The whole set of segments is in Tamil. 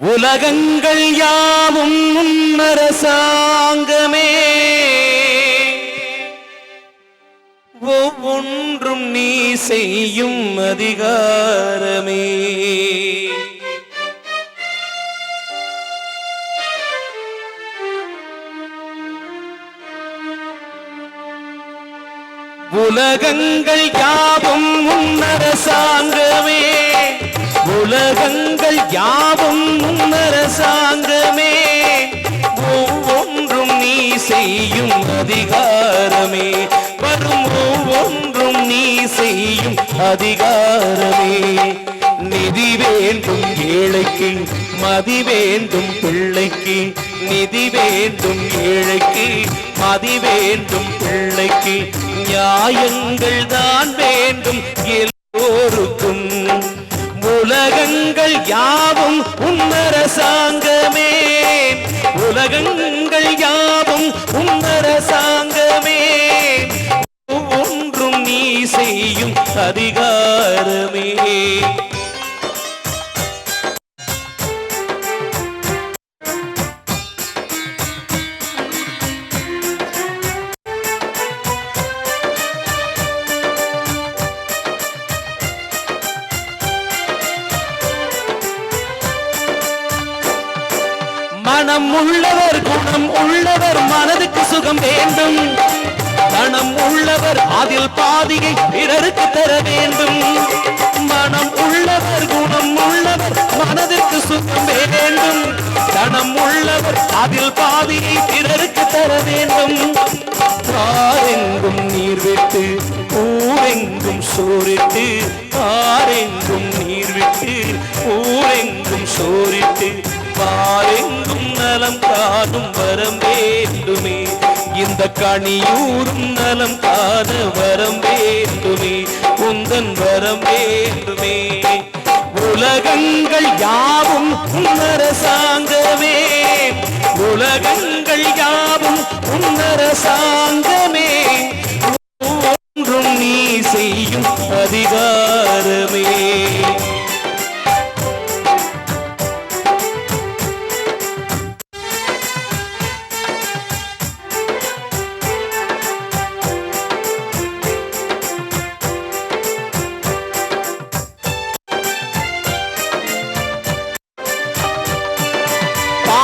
உலகங்கள் யாவும் அரசாங்கமே ஒவ்வொன்றும் நீ செய்யும் அதிகாரமே. உலகங்கள் யாவும் உன் செய்யும் அதிகாரமே. வரும் ஒவ்வொன்றும் நீ செய்யும் அதிகாரமே. நிதி வேண்டும் ஏழைக்கு மதி வேண்டும் பிள்ளைக்கு. நிதி வேண்டும் ஏழைக்கு மதி வேண்டும் பிள்ளைக்கு. நியாயங்கள் தான் வேண்டும் எல்லோருக்கும். உலகங்கள் யாவும் உன்னரசாங்கமே. உலகங்கள் செய்யும் அதிகாரமே. மனம் உள்ளவர் குணம் உள்ளவர் மனதுக்கு சுகம் வேண்டும். மனம் உள்ளவர் அதில் பாதியை பிறருக்கு தர வேண்டும். மனம் உள்ளவர் குணம் உள்ளவர் மனதிற்கு சுத்தம் வேண்டும். தனம் உள்ளவர் அதில் பாதியை பிறருக்கு தர வேண்டும். காரெங்கும் நீர் விட்டு ஊரெங்கும் சோரிட்டு காரெங்கும் நீர் விட்டு ஊரெங்கும் சோரிட்டு பாரெங்கும் நலம் காணும் வரம் வேண்டுமே. இந்த கணியூரும் நலம் காண வரம் வேண்டுமே உந்தன் வரம் வேண்டுமே. உலகங்கள் யாவும் உன்னரசாங்கமே உலகங்கள் யாவும் உன்னரசாங்கமே ஒன்றும் நீ செய்யும் அதிகாரமே.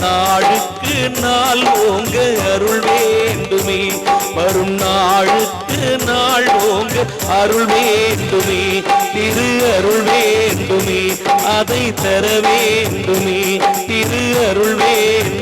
நாளுக்கு நாள் ஓங்க அருள் வேண்டுமே. வரும் நாளுக்கு நாள் ஓங்க அருள் வேண்டுமே. திரு அருள் வேண்டுமே. அதை தர வேண்டுமே. திரு அருள் வேண்டும்.